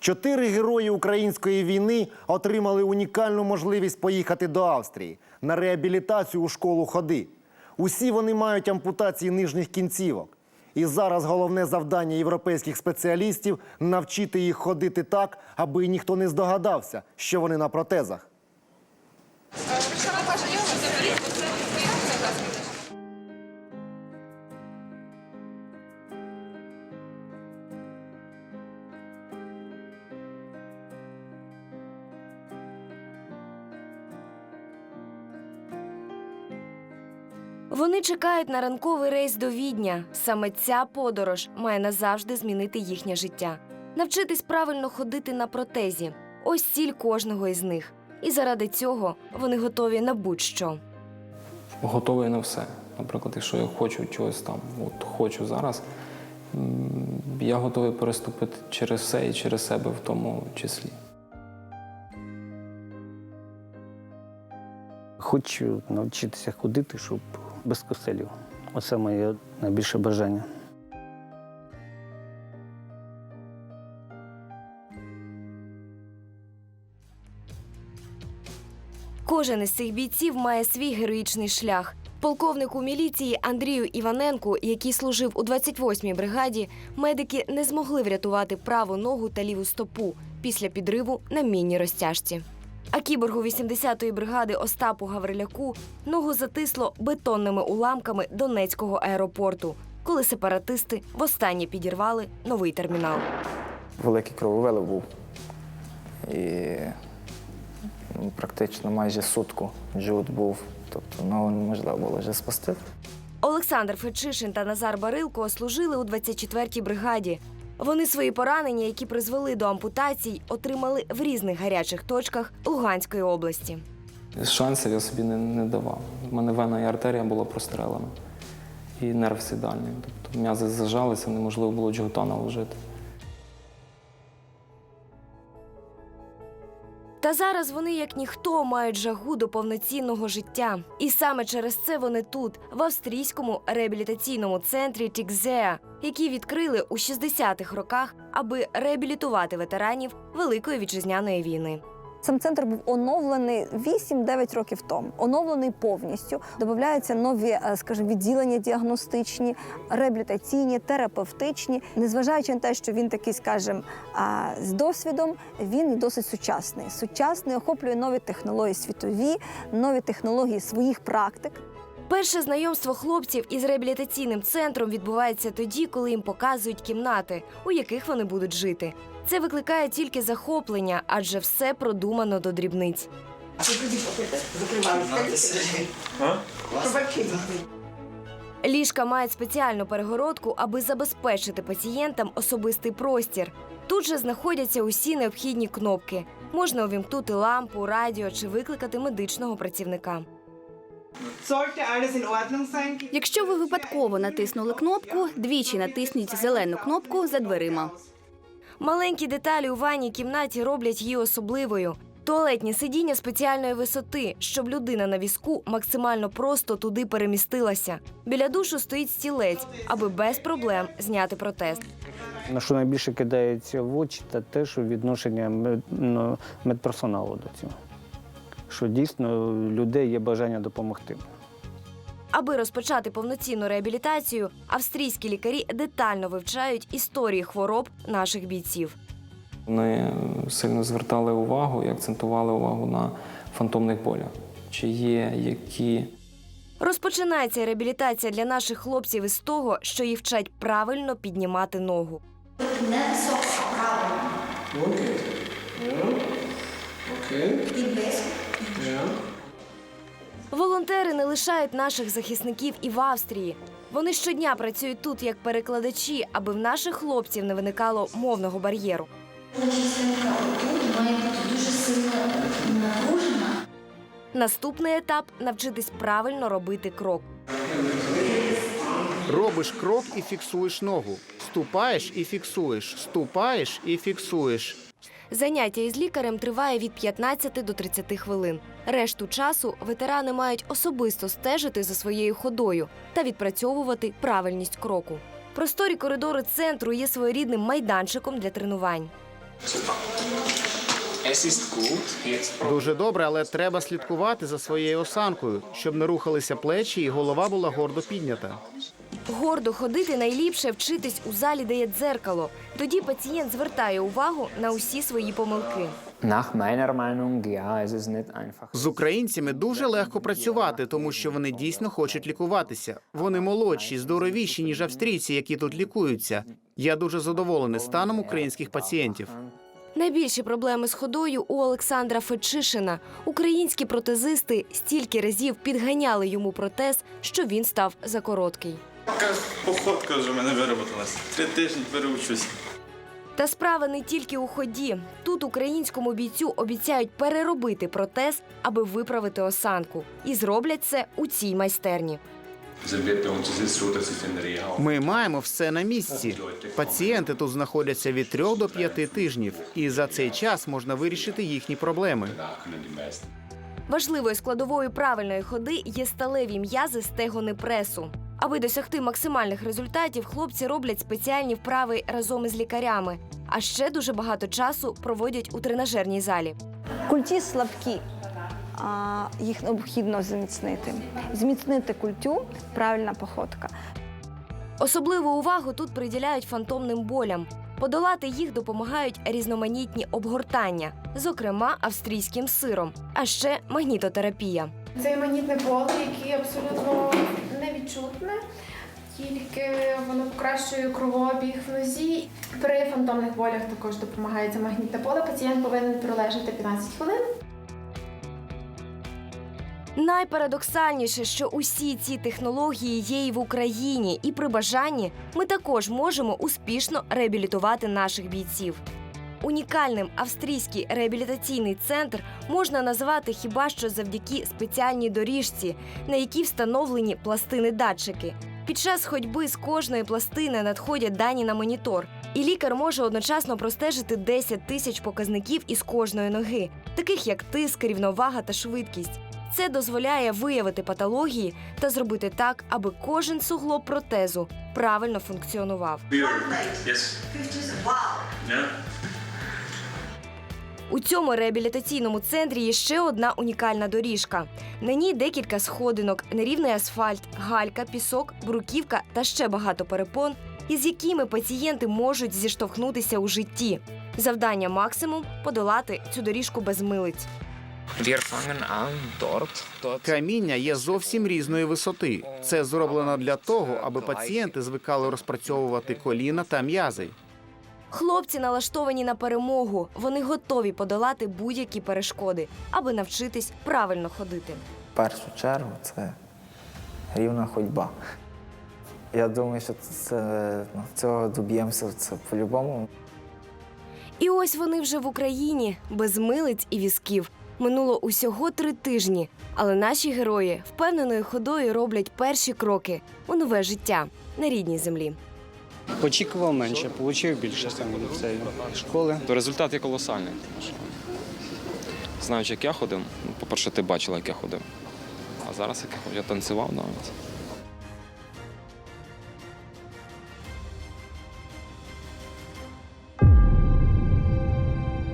Чотири герої української війни отримали унікальну можливість поїхати до Австрії на реабілітацію у школу ходи. Усі вони мають ампутації нижніх кінцівок. І зараз головне завдання європейських спеціалістів навчити їх ходити так, аби ніхто не здогадався, що вони на протезах. Вони чекають на ранковий рейс до Відня. Саме ця подорож має назавжди змінити їхнє життя, навчитись правильно ходити на протезі. Ось ціль кожного із них. І заради цього вони готові на будь-що. готовий на все. Наприклад, якщо я хочу чогось там, от хочу зараз, я готовий переступити через все і через себе в тому числі. Хочу навчитися ходити, щоб без коселів. Оце моє найбільше бажання. Кожен із цих бійців має свій героїчний шлях. Полковнику міліції Андрію Іваненку, який служив у 28-й бригаді, медики не змогли врятувати праву ногу та ліву стопу після підриву на мінній розтяжці. А кіборгу 80-ї бригади Остапу Гавриляку ногу затисло бетонними уламками Донецького аеропорту, коли сепаратисти востаннє підірвали новий термінал. великий крововилив був. І ну, практично майже сутку джут був. Тобто ногу неможливо було вже спасти. Олександр Фечишин та Назар Барилко служили у 24-й бригаді. Вони свої поранення, які призвели до ампутацій, отримали в різних гарячих точках Луганської області. Шансів я собі не, не давав. У мене вена і артерія була прострелена, і нерв сідальний. Тобто м'язи зажалися, неможливо було джгута наложити. Та зараз вони, як ніхто, мають жагу до повноцінного життя. І саме через це вони тут, в австрійському реабілітаційному центрі Тікзеа, який відкрили у 60-х роках, аби реабілітувати ветеранів Великої вітчизняної війни. Сам центр був оновлений 8-9 років тому. Оновлений повністю. Додаються нові, е, скажімо, відділення діагностичні, реабілітаційні, терапевтичні. Незважаючи на те, що він такий, скажімо, з досвідом, він досить сучасний. Сучасний охоплює нові технології світові, нові технології своїх практик. Перше знайомство хлопців із реабілітаційним центром відбувається тоді, коли їм показують кімнати, у яких вони будуть жити. Це викликає тільки захоплення, адже все продумано до дрібниць. Ліжка мають спеціальну перегородку, аби забезпечити пацієнтам особистий простір. Тут же знаходяться усі необхідні кнопки. Можна увімкнути лампу, радіо чи викликати медичного працівника. Якщо ви випадково натиснули кнопку, двічі натисніть зелену кнопку за дверима. Маленькі деталі у ванній кімнаті роблять її особливою. Туалетні сидіння спеціальної висоти, щоб людина на візку максимально просто туди перемістилася. Біля душу стоїть стілець, аби без проблем зняти протез. На що найбільше кидається в очі, це те, що відношення ну, медперсоналу до цього. Що дійсно людей є бажання допомогти. Аби розпочати повноцінну реабілітацію, австрійські лікарі детально вивчають історії хвороб наших бійців. Вони сильно звертали увагу і акцентували увагу на фантомних болях. Чи є які Розпочинається реабілітація для наших хлопців із того, що їх вчать правильно піднімати ногу. Волонтери не лишають наших захисників і в Австрії. Вони щодня працюють тут як перекладачі, аби в наших хлопців не виникало мовного бар'єру. Наступний етап навчитись правильно робити крок. Робиш крок і фіксуєш ногу. Ступаєш і фіксуєш. Ступаєш і фіксуєш. Заняття із лікарем триває від 15 до 30 хвилин. Решту часу ветерани мають особисто стежити за своєю ходою та відпрацьовувати правильність кроку. Просторі коридори центру є своєрідним майданчиком для тренувань. Дуже добре, але треба слідкувати за своєю осанкою, щоб не рухалися плечі і голова була гордо піднята. Гордо ходити найліпше вчитись у залі, де є дзеркало. Тоді пацієнт звертає увагу на усі свої помилки. Nach meiner Meinung, ja, es ist nicht einfach. З українцями дуже легко працювати, тому що вони дійсно хочуть лікуватися. Вони молодші, здоровіші, ніж австрійці, які тут лікуються. Я дуже задоволений станом українських пацієнтів. Найбільші проблеми з ходою у Олександра Фечишина. Українські протезисти стільки разів підганяли йому протез, що він став закороткий. Така походка вже в мене вироботилась. Три тижні переучусь. Та справа не тільки у ході. Тут українському бійцю обіцяють переробити протез, аби виправити осанку. І зроблять це у цій майстерні. Ми маємо все на місці. Пацієнти тут знаходяться від трьох до п'яти тижнів, і за цей час можна вирішити їхні проблеми. Важливою складовою правильної ходи є сталеві м'язи стегони пресу. Аби досягти максимальних результатів, хлопці роблять спеціальні вправи разом із лікарями. А ще дуже багато часу проводять у тренажерній залі. Культі слабкі. А, їх необхідно зміцнити. Зміцнити культю правильна походка. Особливу увагу тут приділяють фантомним болям. Подолати їх допомагають різноманітні обгортання, зокрема австрійським сиром, а ще магнітотерапія. Це магнітне поле, яке абсолютно невідчутне, тільки воно покращує кровообіг в нозі. При фантомних болях також допомагає це магнітне поле. Пацієнт повинен пролежати 15 хвилин. Найпарадоксальніше, що усі ці технології є і в Україні, і при бажанні ми також можемо успішно реабілітувати наших бійців. Унікальним австрійський реабілітаційний центр можна назвати хіба що завдяки спеціальній доріжці, на якій встановлені пластини-датчики. Під час ходьби з кожної пластини надходять дані на монітор, і лікар може одночасно простежити 10 тисяч показників із кожної ноги, таких як тиск, рівновага та швидкість. Це дозволяє виявити патології та зробити так, аби кожен суглоб протезу правильно функціонував. У цьому реабілітаційному центрі є ще одна унікальна доріжка. На ній декілька сходинок, нерівний асфальт, галька, пісок, бруківка та ще багато перепон, із якими пацієнти можуть зіштовхнутися у житті. Завдання максимум подолати цю доріжку без милиць. Каміння є зовсім різної висоти. Це зроблено для того, аби пацієнти звикали розпрацьовувати коліна та м'язи. Хлопці налаштовані на перемогу. Вони готові подолати будь-які перешкоди, аби навчитись правильно ходити. В першу чергу це рівна ходьба. Я думаю, що це, ну, цього доб'ємося це по-любому. І ось вони вже в Україні без милиць і візків. Минуло усього три тижні, але наші герої впевненою ходою роблять перші кроки у нове життя на рідній землі. Очікував менше, отримав більше саме до цієї школи. Результат є колосальний. Знаючи, як я ходив, ну, по-перше, ти бачила, як я ходив. А зараз як я танцював навіть.